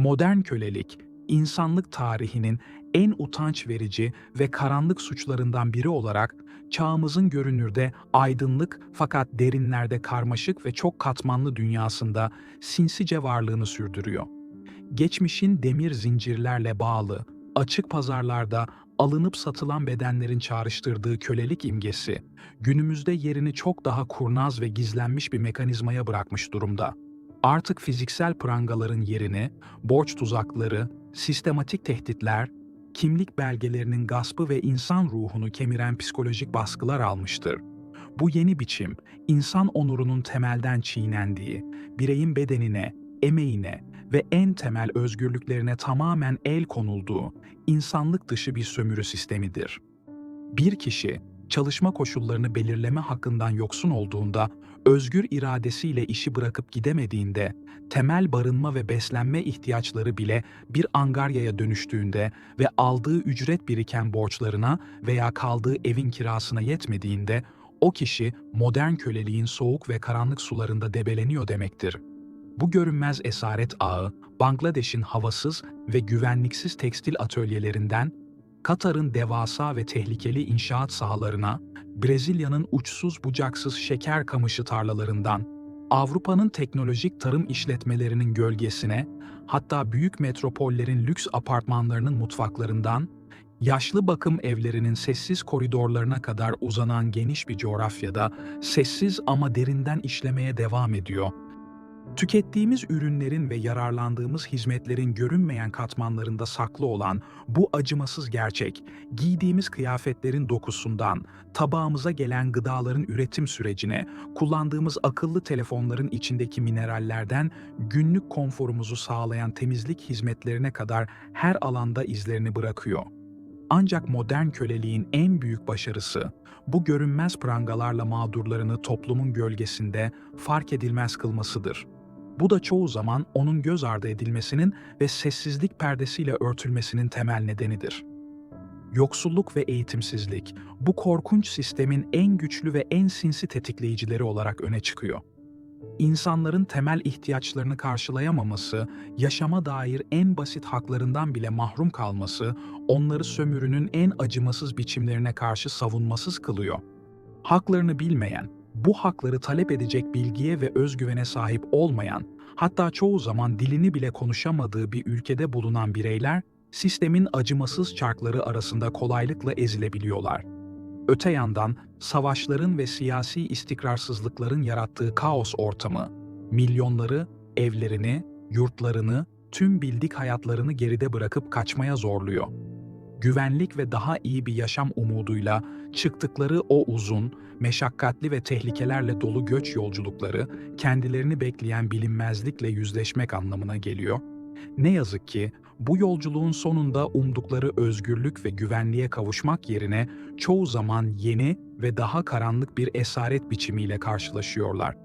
Modern kölelik, insanlık tarihinin en utanç verici ve karanlık suçlarından biri olarak çağımızın görünürde aydınlık fakat derinlerde karmaşık ve çok katmanlı dünyasında sinsice varlığını sürdürüyor. Geçmişin demir zincirlerle bağlı, açık pazarlarda alınıp satılan bedenlerin çağrıştırdığı kölelik imgesi, günümüzde yerini çok daha kurnaz ve gizlenmiş bir mekanizmaya bırakmış durumda. Artık fiziksel prangaların yerini, borç tuzakları, sistematik tehditler, kimlik belgelerinin gaspı ve insan ruhunu kemiren psikolojik baskılar almıştır. Bu yeni biçim, insan onurunun temelden çiğnendiği, bireyin bedenine, emeğine ve en temel özgürlüklerine tamamen el konulduğu, insanlık dışı bir sömürü sistemidir. Bir kişi, çalışma koşullarını belirleme hakkından yoksun olduğunda, özgür iradesiyle işi bırakıp gidemediğinde, temel barınma ve beslenme ihtiyaçları bile bir angaryaya dönüştüğünde ve aldığı ücret biriken borçlarına veya kaldığı evin kirasına yetmediğinde, o kişi modern köleliğin soğuk ve karanlık sularında debeleniyor demektir. Bu görünmez esaret ağı, Bangladeş'in havasız ve güvenliksiz tekstil atölyelerinden, Katar'ın devasa ve tehlikeli inşaat sahalarına, Brezilya'nın uçsuz bucaksız şeker kamışı tarlalarından, Avrupa'nın teknolojik tarım işletmelerinin gölgesine, hatta büyük metropollerin lüks apartmanlarının mutfaklarından, yaşlı bakım evlerinin sessiz koridorlarına kadar uzanan geniş bir coğrafyada sessiz ama derinden işlemeye devam ediyor. Tükettiğimiz ürünlerin ve yararlandığımız hizmetlerin görünmeyen katmanlarında saklı olan bu acımasız gerçek, giydiğimiz kıyafetlerin dokusundan, tabağımıza gelen gıdaların üretim sürecine, kullandığımız akıllı telefonların içindeki minerallerden günlük konforumuzu sağlayan temizlik hizmetlerine kadar her alanda izlerini bırakıyor. Ancak modern köleliğin en büyük başarısı, bu görünmez prangalarla mağdurlarını toplumun gölgesinde fark edilmez kılmasıdır. Bu da çoğu zaman onun göz ardı edilmesinin ve sessizlik perdesiyle örtülmesinin temel nedenidir. Yoksulluk ve eğitimsizlik, bu korkunç sistemin en güçlü ve en sinsi tetikleyicileri olarak öne çıkıyor. İnsanların temel ihtiyaçlarını karşılayamaması, yaşama dair en basit haklarından bile mahrum kalması, onları sömürünün en acımasız biçimlerine karşı savunmasız kılıyor. Haklarını bilmeyen, bu hakları talep edecek bilgiye ve özgüvene sahip olmayan, hatta çoğu zaman dilini bile konuşamadığı bir ülkede bulunan bireyler, sistemin acımasız çarkları arasında kolaylıkla ezilebiliyorlar. Öte yandan savaşların ve siyasi istikrarsızlıkların yarattığı kaos ortamı, milyonları, evlerini, yurtlarını, tüm bildik hayatlarını geride bırakıp kaçmaya zorluyor. Güvenlik ve daha iyi bir yaşam umuduyla çıktıkları o uzun, meşakkatli ve tehlikelerle dolu göç yolculukları kendilerini bekleyen bilinmezlikle yüzleşmek anlamına geliyor. Ne yazık ki bu yolculuğun sonunda umdukları özgürlük ve güvenliğe kavuşmak yerine çoğu zaman yeni ve daha karanlık bir esaret biçimiyle karşılaşıyorlar.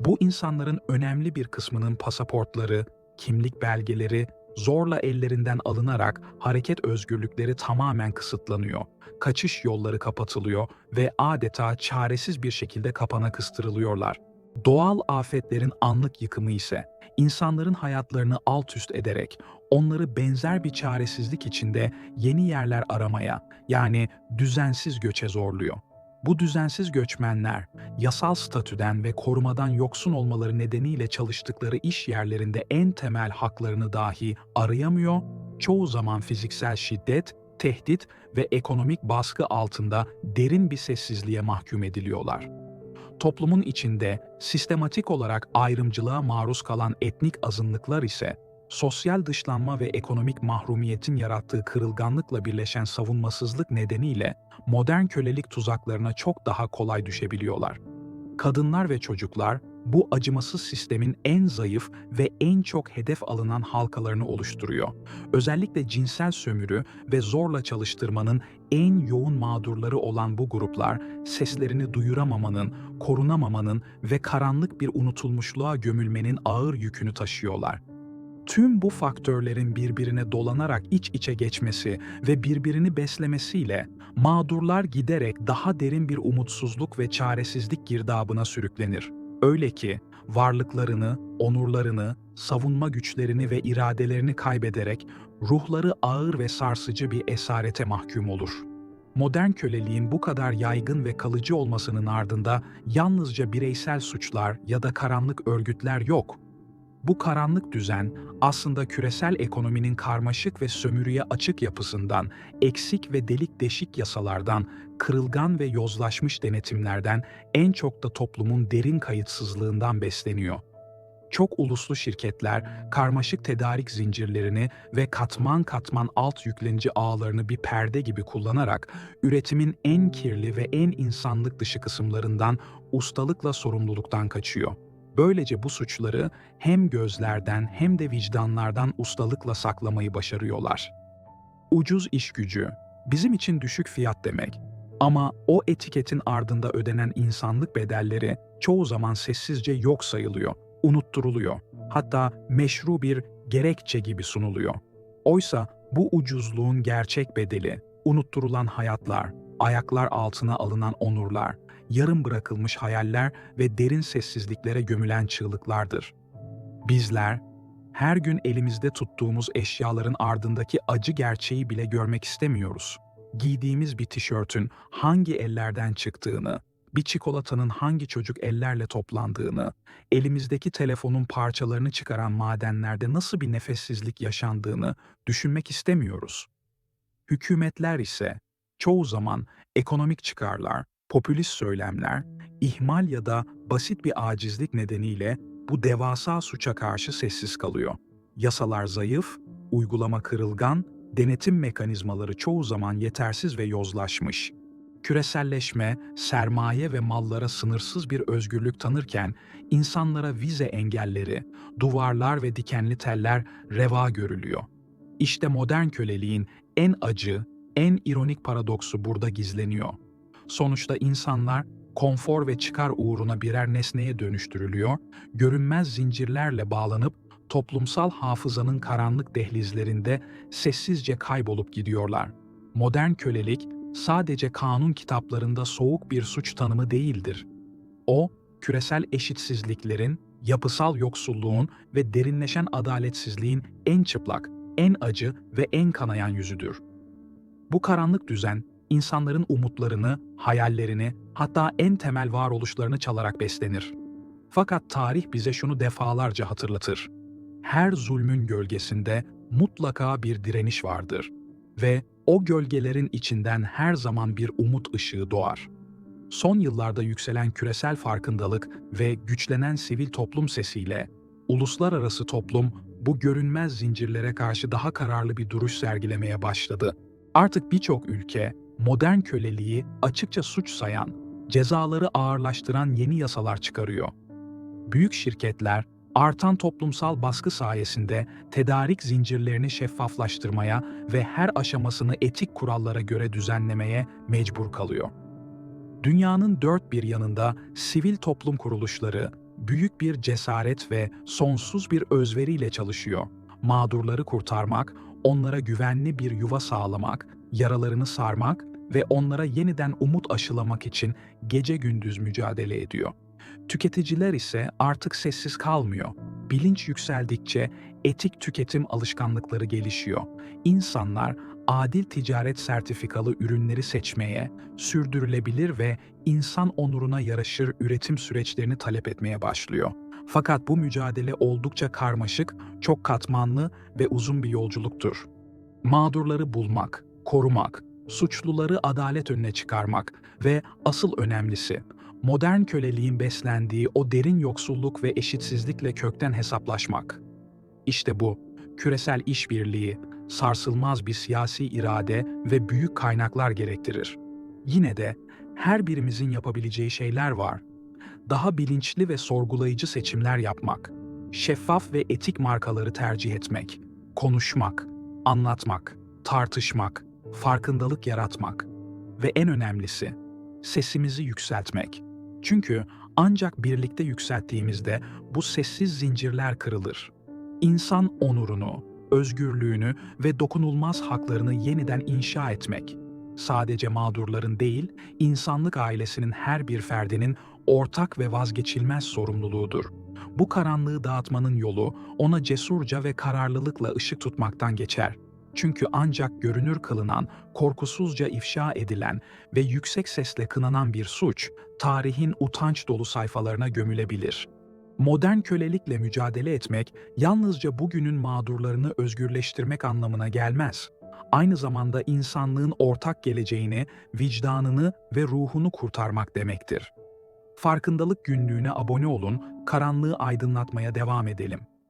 Bu insanların önemli bir kısmının pasaportları, kimlik belgeleri zorla ellerinden alınarak hareket özgürlükleri tamamen kısıtlanıyor. Kaçış yolları kapatılıyor ve adeta çaresiz bir şekilde kapana kıstırılıyorlar. Doğal afetlerin anlık yıkımı ise insanların hayatlarını alt üst ederek onları benzer bir çaresizlik içinde yeni yerler aramaya yani düzensiz göçe zorluyor. Bu düzensiz göçmenler yasal statüden ve korumadan yoksun olmaları nedeniyle çalıştıkları iş yerlerinde en temel haklarını dahi arayamıyor, çoğu zaman fiziksel şiddet, tehdit ve ekonomik baskı altında derin bir sessizliğe mahkum ediliyorlar. Toplumun içinde sistematik olarak ayrımcılığa maruz kalan etnik azınlıklar ise sosyal dışlanma ve ekonomik mahrumiyetin yarattığı kırılganlıkla birleşen savunmasızlık nedeniyle modern kölelik tuzaklarına çok daha kolay düşebiliyorlar. Kadınlar ve çocuklar bu acımasız sistemin en zayıf ve en çok hedef alınan halkalarını oluşturuyor. Özellikle cinsel sömürü ve zorla çalıştırmanın en yoğun mağdurları olan bu gruplar seslerini duyuramamanın, korunamamanın ve karanlık bir unutulmuşluğa gömülmenin ağır yükünü taşıyorlar. Tüm bu faktörlerin birbirine dolanarak iç içe geçmesi ve birbirini beslemesiyle mağdurlar giderek daha derin bir umutsuzluk ve çaresizlik girdabına sürüklenir. Öyle ki varlıklarını, onurlarını, savunma güçlerini ve iradelerini kaybederek ruhları ağır ve sarsıcı bir esarete mahkum olur. Modern köleliğin bu kadar yaygın ve kalıcı olmasının ardında yalnızca bireysel suçlar ya da karanlık örgütler yok. Bu karanlık düzen aslında küresel ekonominin karmaşık ve sömürüye açık yapısından, eksik ve delik deşik yasalardan, kırılgan ve yozlaşmış denetimlerden, en çok da toplumun derin kayıtsızlığından besleniyor. Çok uluslu şirketler karmaşık tedarik zincirlerini ve katman katman alt yüklenici ağlarını bir perde gibi kullanarak üretimin en kirli ve en insanlık dışı kısımlarından ustalıkla sorumluluktan kaçıyor. Böylece bu suçları hem gözlerden hem de vicdanlardan ustalıkla saklamayı başarıyorlar. Ucuz iş gücü, bizim için düşük fiyat demek. Ama o etiketin ardında ödenen insanlık bedelleri çoğu zaman sessizce yok sayılıyor, unutturuluyor. Hatta meşru bir gerekçe gibi sunuluyor. Oysa bu ucuzluğun gerçek bedeli, unutturulan hayatlar, ayaklar altına alınan onurlar, yarım bırakılmış hayaller ve derin sessizliklere gömülen çığlıklardır. Bizler, her gün elimizde tuttuğumuz eşyaların ardındaki acı gerçeği bile görmek istemiyoruz. Giydiğimiz bir tişörtün hangi ellerden çıktığını, bir çikolatanın hangi çocuk ellerle toplandığını, elimizdeki telefonun parçalarını çıkaran madenlerde nasıl bir nefessizlik yaşandığını düşünmek istemiyoruz. Hükümetler ise çoğu zaman ekonomik çıkarlar, popülist söylemler, ihmal ya da basit bir acizlik nedeniyle bu devasa suça karşı sessiz kalıyor. Yasalar zayıf, uygulama kırılgan, denetim mekanizmaları çoğu zaman yetersiz ve yozlaşmış. Küreselleşme, sermaye ve mallara sınırsız bir özgürlük tanırken insanlara vize engelleri, duvarlar ve dikenli teller reva görülüyor. İşte modern köleliğin en acı, en ironik paradoksu burada gizleniyor. Sonuçta insanlar konfor ve çıkar uğruna birer nesneye dönüştürülüyor, görünmez zincirlerle bağlanıp toplumsal hafızanın karanlık dehlizlerinde sessizce kaybolup gidiyorlar. Modern kölelik sadece kanun kitaplarında soğuk bir suç tanımı değildir. O, küresel eşitsizliklerin, yapısal yoksulluğun ve derinleşen adaletsizliğin en çıplak, en acı ve en kanayan yüzüdür. Bu karanlık düzen insanların umutlarını, hayallerini, hatta en temel varoluşlarını çalarak beslenir. Fakat tarih bize şunu defalarca hatırlatır. Her zulmün gölgesinde mutlaka bir direniş vardır ve o gölgelerin içinden her zaman bir umut ışığı doğar. Son yıllarda yükselen küresel farkındalık ve güçlenen sivil toplum sesiyle uluslararası toplum bu görünmez zincirlere karşı daha kararlı bir duruş sergilemeye başladı. Artık birçok ülke modern köleliği açıkça suç sayan, cezaları ağırlaştıran yeni yasalar çıkarıyor. Büyük şirketler artan toplumsal baskı sayesinde tedarik zincirlerini şeffaflaştırmaya ve her aşamasını etik kurallara göre düzenlemeye mecbur kalıyor. Dünyanın dört bir yanında sivil toplum kuruluşları büyük bir cesaret ve sonsuz bir özveriyle çalışıyor. Mağdurları kurtarmak, onlara güvenli bir yuva sağlamak, yaralarını sarmak ve onlara yeniden umut aşılamak için gece gündüz mücadele ediyor. Tüketiciler ise artık sessiz kalmıyor. Bilinç yükseldikçe etik tüketim alışkanlıkları gelişiyor. İnsanlar adil ticaret sertifikalı ürünleri seçmeye, sürdürülebilir ve insan onuruna yaraşır üretim süreçlerini talep etmeye başlıyor. Fakat bu mücadele oldukça karmaşık, çok katmanlı ve uzun bir yolculuktur. Mağdurları bulmak, korumak, suçluları adalet önüne çıkarmak ve asıl önemlisi modern köleliğin beslendiği o derin yoksulluk ve eşitsizlikle kökten hesaplaşmak. İşte bu küresel işbirliği, sarsılmaz bir siyasi irade ve büyük kaynaklar gerektirir. Yine de her birimizin yapabileceği şeyler var. Daha bilinçli ve sorgulayıcı seçimler yapmak, şeffaf ve etik markaları tercih etmek, konuşmak, anlatmak, tartışmak, farkındalık yaratmak ve en önemlisi sesimizi yükseltmek. Çünkü ancak birlikte yükselttiğimizde bu sessiz zincirler kırılır. İnsan onurunu, özgürlüğünü ve dokunulmaz haklarını yeniden inşa etmek sadece mağdurların değil, insanlık ailesinin her bir ferdinin ortak ve vazgeçilmez sorumluluğudur. Bu karanlığı dağıtmanın yolu ona cesurca ve kararlılıkla ışık tutmaktan geçer. Çünkü ancak görünür kılınan, korkusuzca ifşa edilen ve yüksek sesle kınanan bir suç, tarihin utanç dolu sayfalarına gömülebilir. Modern kölelikle mücadele etmek, yalnızca bugünün mağdurlarını özgürleştirmek anlamına gelmez. Aynı zamanda insanlığın ortak geleceğini, vicdanını ve ruhunu kurtarmak demektir. Farkındalık günlüğüne abone olun, karanlığı aydınlatmaya devam edelim.